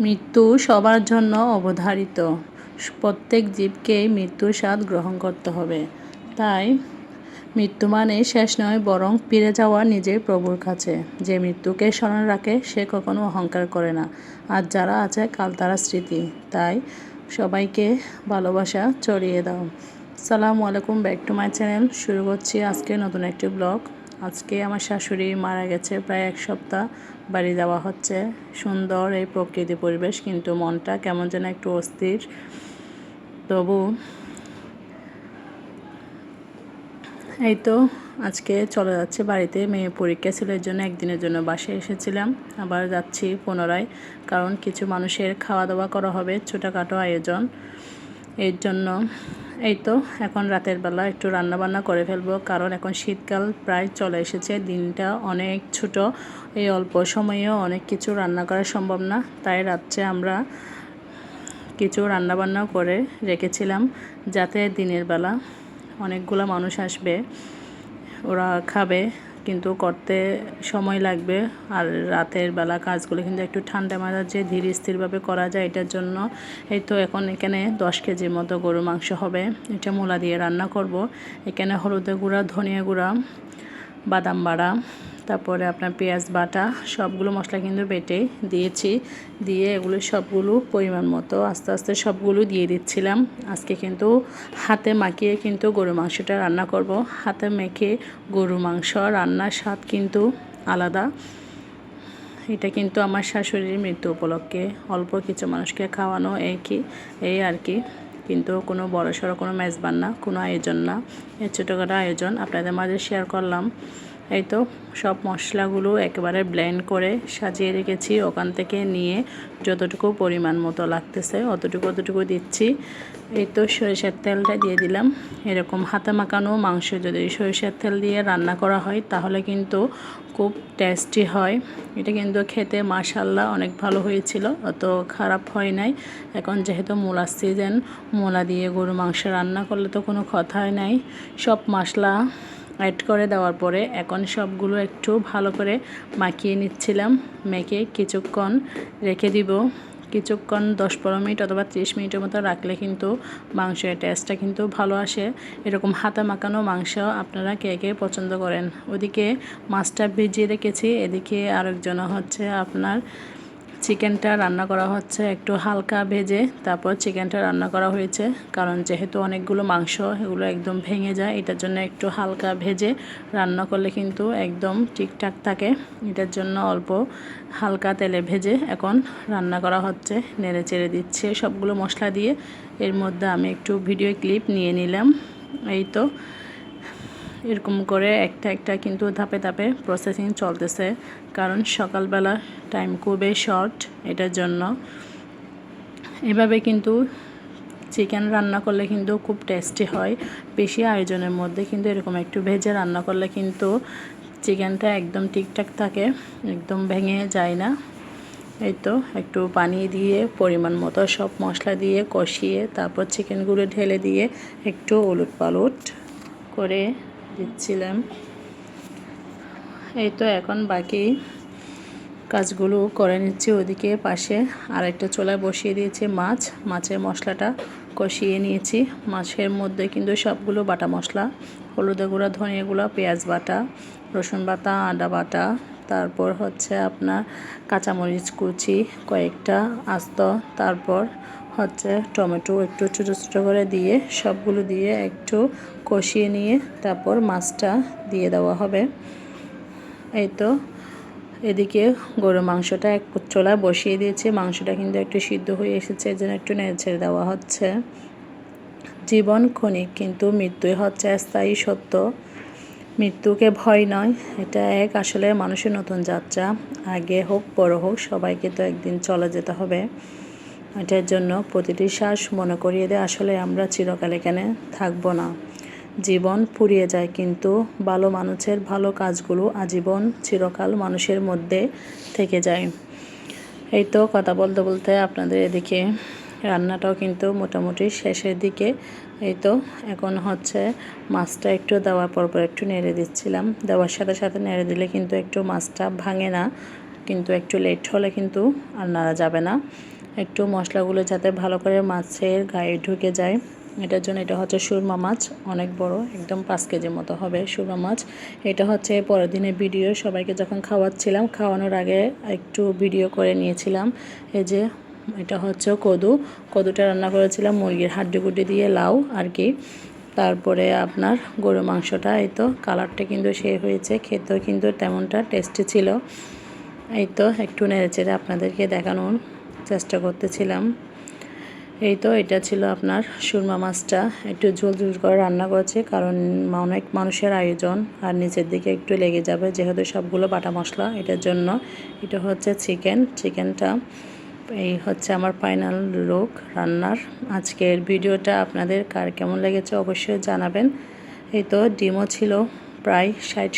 মৃত্যু সবার জন্য অবধারিত। প্রত্যেক জীবকেই মৃত্যুর স্বাদ গ্রহণ করতে হবে। তাই মৃত্যু মানে শেষ নয়, বরং ফিরে যাওয়া নিজের প্রভুর কাছে। যে মৃত্যুকে স্মরণ রাখে, সে কখনো অহংকার করে না। আর যারা আছে, কাল তারা স্মৃতি। তাই সবাইকে ভালোবাসা চড়িয়ে দাও। সালামু আলাইকুম, ব্যাক টু মাই চ্যানেল। শুরু করছি আজকে নতুন একটি ব্লগ। আজকে আমার শাশুড়ি মারা গেছে, প্রায় এক সপ্তাহ বাড়ি যাওয়া হচ্ছে। সুন্দর এই প্রকৃতি পরিবেশ, কিন্তু মনটা কেমন যেন একটু অস্থির। তবু এই তো আজকে চলে যাচ্ছে বাড়িতে। মেয়ে পরীক্ষা ছিল, এর জন্য একদিনের জন্য বাসে এসেছিলাম। আবার যাচ্ছি পুনরায়, কারণ কিছু মানুষের খাওয়া দাওয়া করা হবে, ছোটোখাটো আয়োজন। এর জন্য এই তো, এখন রাতের বেলা একটু রান্নাবান্না করে ফেলব, কারণ এখন শীতকাল প্রায় চলে এসেছে, দিনটা অনেক ছোট, এই অল্প সময়েও অনেক কিছু রান্না করা সম্ভব না, তাই রাত্রে আমরা কিছু রান্নাবান্না করে রেখেছিলাম, যাতে দিনের বেলা অনেকগুলো মানুষ আসবে, ওরা খাবে কিন্তু করতে সময় লাগবে। আর রাতের বেলা কাজগুলো কিন্তু একটু ঠান্ডা মাথা যে ধীর স্থিরভাবে করা যায়, এটার জন্য এই তো এখন এখানে দশ কেজির মতো গরু মাংস হবে। এটা মূলা দিয়ে রান্না করব। এখানে হলুদের গুঁড়া, ধনিয়া গুঁড়া, বাদাম বাড়া তারপরে আপনার পেঁয়াজ, বাটা, সবগুলো মশলা কিন্তু বেটে দিয়েছি। দিয়ে এগুলো সবগুলো পরিমাণ মতো আস্তে আস্তে সবগুলো দিয়ে দিচ্ছিলাম। আজকে কিন্তু হাতে মাখিয়ে কিন্তু গরু মাংসটা রান্না করব। হাতে মেখে গরু মাংস রান্নার স্বাদ কিন্তু আলাদা। এটা কিন্তু আমার শাশুড়ির মৃত্যু উপলক্ষে অল্প কিছু মানুষকে খাওয়ানো এই কি এই আর কি। কিন্তু কোনো বড় সড়ো কোনো মেজবান না, কোনো আয়োজন না। এই ছোটোখাটো আয়োজন আপনাদের মাঝে শেয়ার করলাম। এই তো সব মশলাগুলো একেবারে ব্লেন্ড করে সাজিয়ে রেখেছি। ওখান থেকে নিয়ে যতটুকু পরিমাণ মতো লাগতেছে অতটুকু অতটুকু দিচ্ছি। এই তো সরিষার তেলটা দিয়ে দিলাম। এরকম হাতে মাখানো মাংস যদি সরিষার তেল দিয়ে রান্না করা হয় তাহলে কিন্তু খুব টেস্টি হয়। এটা কিন্তু খেতে মাশাল্লাহ অনেক ভালো হয়েছিল, অত খারাপ হয় নাই। এখন যেহেতু মূলা সিজন মূলা দিয়ে গরু মাংস রান্না করলে তো কোনো কথাই নাই। সব মশলা অ্যাড করে দেওয়ার পরে এখন সবগুলো একটু ভালো করে মাখিয়ে নিচ্ছিলাম। মেখে কিছুক্ষণ রেখে দিব। কিছুক্ষণ দশ পনেরো মিনিট অথবা ত্রিশ মিনিটের মতো রাখলে কিন্তু মাংসের টেস্টটা কিন্তু ভালো আসে। এরকম হাতে মাখানো মাংস আপনারা কে কে পছন্দ করেন? ওদিকে মাছটা ভিজিয়ে রেখেছি। এদিকে আরেকজন হচ্ছে আপনার চিকেনটা রান্না করা হচ্ছে একটু হালকা ভেজে, তারপর চিকেনটা রান্না করা হয়েছে। কারণ যেহেতু অনেকগুলো মাংস, এগুলো একদম ভেঙে যায়, এটার জন্য একটু হালকা ভেজে রান্না করলে কিন্তু একদম ঠিকঠাক থাকে। এটার জন্য অল্প হালকা তেলে ভেজে এখন রান্না করা হচ্ছে। নেড়ে চেড়ে দিচ্ছে সবগুলো মশলা দিয়ে। এর মধ্যে আমি একটু ভিডিও ক্লিপ নিয়ে নিলাম। এই তো। এরকম করে একটা একটা কিন্তু ধাপে ধাপে প্রসেসিং চলতেছে। কারণ সকালবেলা টাইম খুবই শর্ট এটার জন্য। এভাবে কিন্তু চিকেন রান্না করলে কিন্তু খুব টেস্টি হয়। বেশি আয়োজনের মধ্যে কিন্তু এরকম একটু ভেজে রান্না করলে কিন্তু চিকেনটা একদম ঠিকঠাক থাকে, একদম ভেঙে যায় না। এই তো একটু পানি দিয়ে, পরিমাণ মতো সব মশলা দিয়ে কষিয়ে, তারপর চিকেনগুলো ঢেলে দিয়ে একটু উলুট পালুট করে দিচ্ছিলাম। এই তো এখন বাকি কাজগুলো করে নিচ্ছি ওদিকে পাশে। আরেকটা চোলায় বসিয়ে দিয়েছি মাছ। মাছের মশলাটা কষিয়ে নিয়েছি। মাছের মধ্যে কিন্তু সবগুলো বাটা মশলা হলুদে গুঁড়া, ধনিয়া গুঁড়া, পেঁয়াজ বাটা, রসুন বাটা, আদা বাটা, তারপর হচ্ছে আপনার কাঁচামরিচ কুচি, কয়েকটা আস্ত, তারপর হচ্ছে টমেটো একটু ছোটো ছোটো করে দিয়ে সবগুলো দিয়ে একটু কষিয়ে নিয়ে তারপর মাছটা দিয়ে দেওয়া হবে। এই তো এদিকে গরুর মাংসটা এক চোলা বসিয়ে দিয়েছে। মাংসটা কিন্তু একটু সিদ্ধ হয়ে এসেছে এর জন্য একটু নেড়ে ছেড়ে দেওয়া হচ্ছে। জীবন ক্ষণিক কিন্তু মৃত্যুই হচ্ছে স্থায়ী সত্য। মৃত্যুকে ভয় নয়, এটা এক আসলে মানুষের নতুন যাত্রা। আগে হোক বড় হোক, সবাইকে তো একদিন চলে যেতে হবে। এটার জন্য প্রতিটি শ্বাস মনে করিয়ে দেয় আসলে আমরা চিরকাল এখানে থাকব না। জীবন পুড়িয়ে যায়, কিন্তু ভালো মানুষের ভালো কাজগুলো আজীবন চিরকাল মানুষের মধ্যে থেকে যায়। এই তো কথা বলতে বলতে আপনাদের এদিকে রান্নাটাও কিন্তু মোটামুটি শেষের দিকে। এই তো এখন হচ্ছে মাছটা একটু দেওয়ার পর পর একটু নেড়ে দিচ্ছিলাম। দেওয়ার সাথে সাথে নেড়ে দিলে কিন্তু একটু মাছটা ভাঙে না, কিন্তু একটু লেট হলে কিন্তু আর নাড়া যাবে না। একটু মশলাগুলো যাতে ভালো করে মাছের গায়ে ঢুকে যায়। এটার জন্য এটা হচ্ছে সুরমা মাছ, অনেক বড়, একদম পাঁচ কেজির মতো হবে সুরমা মাছ। এটা হচ্ছে পরের দিনের ভিডিও, সবাইকে যখন খাওয়াচ্ছিলাম, খাওয়ানোর আগে একটু ভিডিও করে নিয়েছিলাম। এই যে, এটা হচ্ছে কদু। কদুটা রান্না করেছিলাম মুরগির হাড্ডি গুড্ডি দিয়ে, লাউ আর কি। তারপরে আপনার গরু মাংসটা, এই তো কালারটা কিন্তু সে হয়েছে, খেতেও কিন্তু তেমনটা টেস্টি ছিল। এই তো একটু নেড়েচেড়ে আপনাদেরকে দেখানোর চেষ্টা করতেছিলাম। এই তো এটা ছিল আপনার সুরমা মাছটা। একটু ঝোল ঝোল করে রান্না করেছি, কারণ অনেক মানুষের আয়োজন। আর নিচের দিকে একটু লেগে যাবে, যেহেতু সবগুলো বাটা মশলা, এটার জন্য এটা হচ্ছে চিকেন। চিকেনটা এই হচ্ছে আমার ফাইনাল লুক রান্নার। আজকের ভিডিওটা আপনাদের কার কেমন লেগেছে অবশ্যই জানাবেন। এই তো ডিমও ছিল প্রায় ষাট